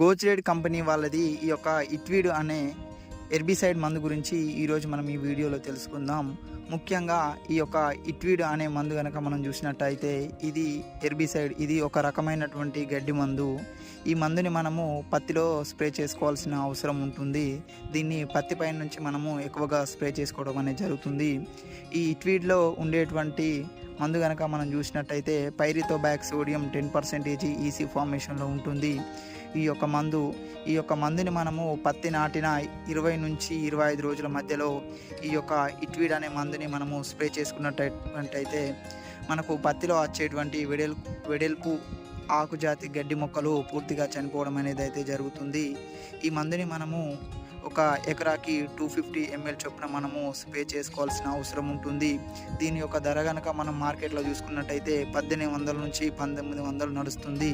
గోచ్రేడ్ company వాళ్ళది ఈ యొక్క ఇట్వీడ్ అనే ఎర్బిసైడ్ మందు గురించి ఈరోజు మనం ఈ వీడియోలో తెలుసుకుందాం. ముఖ్యంగా ఈ యొక్క ఇట్వీడ్ అనే మందు కనుక మనం చూసినట్టయితే ఇది ఎర్బిసైడ్ ఇది ఒక రకమైనటువంటి గడ్డి మందు. ఈ మందుని మనము పత్తిలో స్ప్రే చేసుకోవాల్సిన అవసరం ఉంటుంది. దీన్ని పత్తి పైన నుంచి మనము ఎక్కువగా స్ప్రే చేసుకోవడం అనేది జరుగుతుంది. ఈ ఇట్వీడ్లో ఉండేటువంటి మందు కనుక మనం చూసినట్టయితే pyrithiobac sodium ten percentage EC ఫార్మేషన్లో ఉంటుంది. ఈ యొక్క మందు ఈ యొక్క మందుని మనము పత్తి నాటిన ఇరవై నుంచి ఇరవై ఐదు రోజుల మధ్యలో ఈ యొక్క ఇట్వీడ్ అనే మందుని మనము స్ప్రే చేసుకున్నట్టయితే మనకు పత్తిలో వచ్చేటువంటి వెడెల్ వెడల్పు ఆకుజాతి గడ్డి మొక్కలు పూర్తిగా చనిపోవడం అనేది అయితే జరుగుతుంది. ఈ మందుని మనము ఒక ఎకరాకి టూ ఫిఫ్టీ ఎంఎల్ చొప్పున మనము స్ప్రే చేసుకోవాల్సిన అవసరం ఉంటుంది. దీని యొక్క ధర కనుక మనం మార్కెట్లో చూసుకున్నట్టయితే పద్దెనిమిది వందల నుంచి పంతొమ్మిది వందలు నడుస్తుంది.